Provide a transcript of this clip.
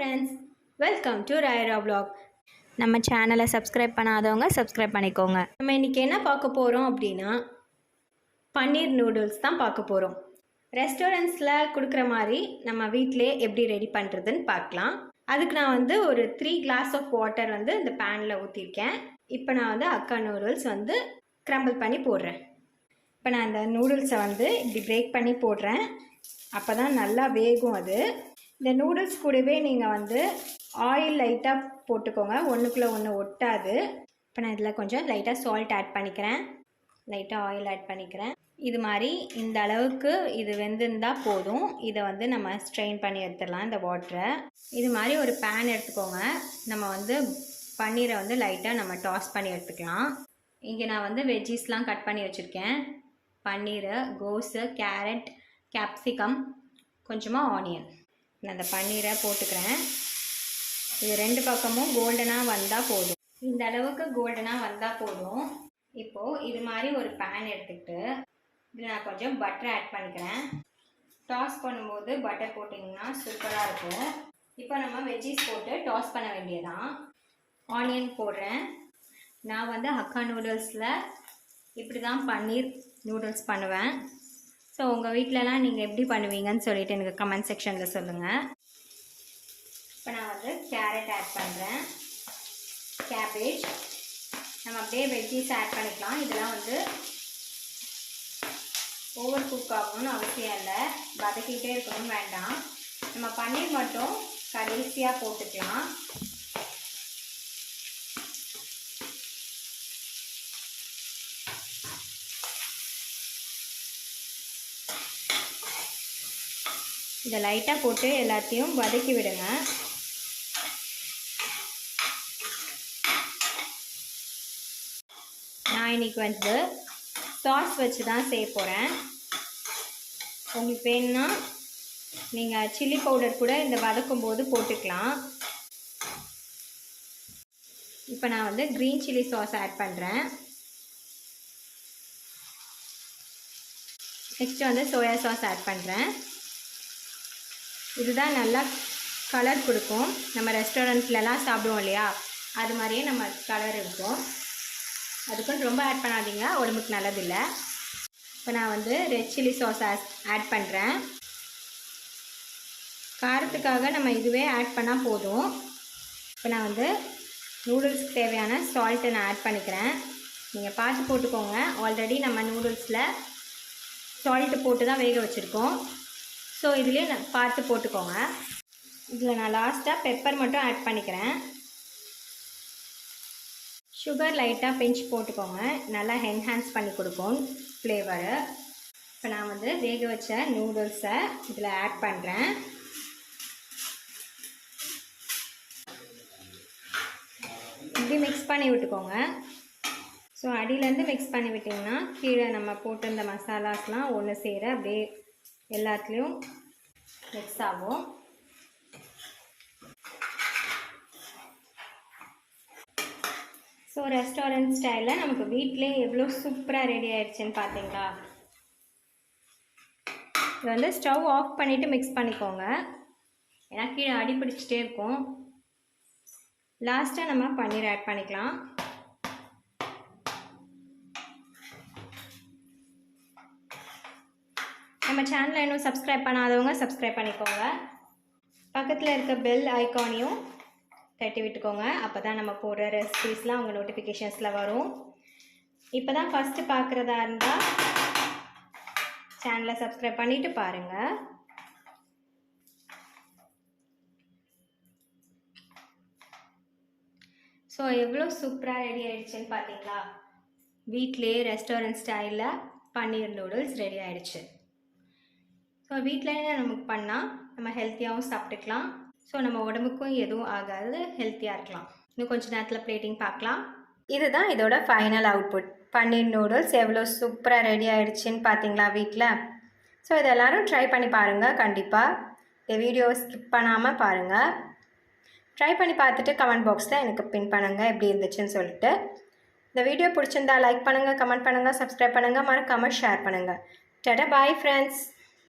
Friends welcome to Rayara blog நம்ம சேனலை subscribe பண்ணாதவங்க சப்ஸ்கிரைப் பண்ணிக்கோங்க. நம்ம இன்றைக்கி என்ன பார்க்க போகிறோம் அப்படின்னா பன்னீர் நூடுல்ஸ் தான் பார்க்க போகிறோம் ரெஸ்டாரண்ட்ஸில் கொடுக்குற மாதிரி நம்ம வீட்டிலே எப்படி ரெடி பண்ணுறதுன்னு பார்க்கலாம். அதுக்கு நான் வந்து ஒரு த்ரீ கிளாஸ் ஆஃப் வாட்டர் வந்து இந்த பேனில் ஊற்றிருக்கேன் இப்போ நான் வந்து அக்கா நூடுல்ஸ் வந்து க்ரம்பிள் பண்ணி போடுறேன். இப்போ நான் அந்த நூடுல்ஸை வந்து இப்படி பிரேக் பண்ணி போடுறேன். அப்போ தான் நல்லா வேகும் அது. இந்த நூடுல்ஸ் கூடவே நீங்கள் வந்து ஆயில் லைட்டாக போட்டுக்கோங்க. ஒன்றுக்குள்ளே ஒன்று ஒட்டாது. இப்போ நான் இதில் கொஞ்சம் லைட்டாக சால்ட் ஆட் பண்ணிக்கிறேன். லைட்டாக ஆயில் ஆட் பண்ணிக்கிறேன். இது மாதிரி இந்த அளவுக்கு இது வெந்திருந்தால் போதும். இதை வந்து நம்ம ஸ்ட்ரெயின் பண்ணி எடுத்துடலாம் இந்த வாட்டரை இது மாதிரி ஒரு பேன் எடுத்துக்கோங்க. நம்ம வந்து பன்னீரை வந்து லைட்டாக நம்ம டாஸ் பண்ணி எடுத்துக்கலாம். இங்கே நான் வந்து வெஜ்ஜீஸ்லாம் கட் பண்ணி வச்சுருக்கேன். பன்னீர் கோஸு கேரட் கேப்சிகம் கொஞ்சமாக ஆனியன் நான் அந்த பன்னீரை போட்டுக்கிறேன். இது ரெண்டு பக்கமும் கோல்டனாக வந்தால் போதும். இந்த அளவுக்கு கோல்டனாக வந்தால் போதும். இப்போது இது மாதிரி ஒரு பேன் எடுத்துக்கிட்டு இதில் நான் கொஞ்சம் பட்டர் ஆட் பண்ணிக்கிறேன். டாஸ் பண்ணும்போது பட்டர் போட்டிங்கன்னா சூப்பராக இருக்கும். இப்போ நம்ம வெஜ்ஜீஸ் போட்டு டாஸ் பண்ண வேண்டியதான் ஆனியன் போடுறேன். நான் வந்து ஹக்கா நூடுல்ஸில் இப்படி தான் பன்னீர் நூடுல்ஸ் பண்ணுவேன். ஸோ உங்கள் வீட்டிலலாம் நீங்கள் எப்படி பண்ணுவீங்கன்னு சொல்லிட்டு எனக்கு கமெண்ட் செக்ஷனில் சொல்லுங்கள் இப்போ நான் வந்து கேரட் ஆட் பண்ணுறேன் கேபேஜ் நம்ம அப்படியே வெஜ்ஜீஸ் ஆட் பண்ணிக்கலாம். இதெல்லாம் வந்து ஓவர் குக் ஆகணும்னு அவசியம் இல்லை. வதக்கிட்டே இருக்கணும்னு வேண்டாம். நம்ம பன்னீர் மட்டும் கடைசியாக போட்டுக்கலாம். இதை லைட்டாக போட்டு எல்லாத்தையும் வதக்கி விடுங்க. நான் இன்னைக்கு வந்து சாஸ் வச்சு தான் செய்ய போகிறேன் உங்களுக்கு வேணும்னா நீங்கள் சில்லி பவுடர் கூட இந்த வதக்கும் போது போட்டுக்கலாம். இப்போ நான் வந்து க்ரீன் சில்லி சாஸ் ஆட் பண்ணுறேன் நெக்ஸ்ட் வந்து சோயா சாஸ் ஆட் பண்ணுறேன் இதுதான் நல்லா கலர் கொடுக்கும். நம்ம ரெஸ்டாரண்ட்லலாம் சாப்பிடுவோம் இல்லையா? அது மாதிரியே நம்ம கலர் இருக்கும். அதுக்குன்னு ரொம்ப ஆட் பண்ணாதீங்க. உடம்புக்கு நல்லதில்லை. இப்போ நான் வந்து ரெட் சில்லி சாஸ் ஆட் பண்ணுறேன் காரத்துக்காக நம்ம இதுவே ஆட் பண்ணால் போதும். இப்போ நான் வந்து நூடுல்ஸ்க்கு தேவையான சால்ட்டை நான் ஆட் பண்ணிக்கிறேன். நீங்கள் பார்த்து போட்டுக்கோங்க. ஆல்ரெடி நம்ம நூடுல்ஸில் சால்ட்டு போட்டு தான் வேக வச்சுருக்கோம். ஸோ இதுலேயே நான் பார்த்து போட்டுக்கோங்க. இதில் நான் லாஸ்ட்டாக பெப்பர் மட்டும் ஆட் பண்ணிக்கிறேன். சுகர் லைட்டாக பிஞ்ச் போட்டுக்கோங்க. நல்லா என்ஹான்ஸ் பண்ணி கொடுக்கும் ஃப்ளேவரு இப்போ நான் வந்து வேக வச்ச நூடுல்ஸை இதில் ஆட் பண்ணுறேன் இப்படி மிக்ஸ் பண்ணி விட்டுக்கோங்க. ஸோ அடியிலேருந்து மிக்ஸ் பண்ணி விட்டிங்கன்னா கீழே நம்ம போட்டிருந்த மசாலாஸ்லாம் ஒன்று சேர அப்படியே எல்லாத்துலேயும் மிக்ஸ் ஆகும். ஸோ ரெஸ்டாரண்ட் ஸ்டைலில் நமக்கு வீட்டிலே எவ்வளோ சூப்பராக ரெடி ஆயிடுச்சுன்னு பார்த்தீங்களா இது வந்து ஸ்டவ் ஆஃப் பண்ணிவிட்டு மிக்ஸ் பண்ணிக்கோங்க. ஏன்னா கீழே அடி பிடிச்சிட்டே இருக்கும். லாஸ்ட்டாக நம்ம பன்னீர் ஆட் பண்ணிக்கலாம். நம்ம சேனலை இன்னும் சப்ஸ்கிரைப் பண்ணாதவங்க சப்ஸ்கிரைப் பண்ணிக்கோங்க. பக்கத்தில் இருக்க பெல் ஐக்கானையும் தட்டி விட்டுக்கோங்க. அப்போ தான் நம்ம போடுற ரெசிபீஸ்லாம் அவங்க நோட்டிஃபிகேஷன்ஸில் வரும். இப்போ தான் ஃபஸ்ட்டு பார்க்குறதா இருந்தால் சேனலை சப்ஸ்கிரைப் பண்ணிவிட்டு பாருங்கள் ஸோ எவ்வளோ சூப்பராக ரெடி ஆகிடுச்சுன்னு பார்த்தீங்களா வீட்லேயே ரெஸ்டாரண்ட் ஸ்டைலில் பன்னீர் நூடுல்ஸ் ரெடி ஆகிடுச்சு ஸோ வீட்டிலேயே நமக்கு பண்ணால் நம்ம ஹெல்த்தியாகவும் சாப்பிட்டுக்கலாம். ஸோ நம்ம உடம்புக்கும் எதுவும் ஆகாது ஹெல்த்தியாக இருக்கலாம். இன்னும் கொஞ்சம் நேரத்தில் பிளேட்டிங் பார்க்கலாம். இதுதான் இதோட ஃபைனல் அவுட்புட் பன்னீர் நூடுல்ஸ் எவ்வளோ சூப்பராக ரெடி ஆகிடுச்சின்னு பார்த்தீங்களா வீட்டில் ஸோ இது எல்லோரும் ட்ரை பண்ணி பாருங்கள் கண்டிப்பாக இந்த வீடியோவை ஸ்கிப் பண்ணாமல் பாருங்கள் ட்ரை பண்ணி பார்த்துட்டு கமெண்ட் பாக்ஸில் எனக்கு பின் பண்ணுங்கள் எப்படி இருந்துச்சுன்னு சொல்லிட்டு. இந்த வீடியோ பிடிச்சிருந்தா லைக் பண்ணுங்கள் கமெண்ட் பண்ணுங்கள் சப்ஸ்கிரைப் பண்ணுங்கள் மறக்காமல் ஷேர் பண்ணுங்கள் டட பாய் ஃப்ரெண்ட்ஸ்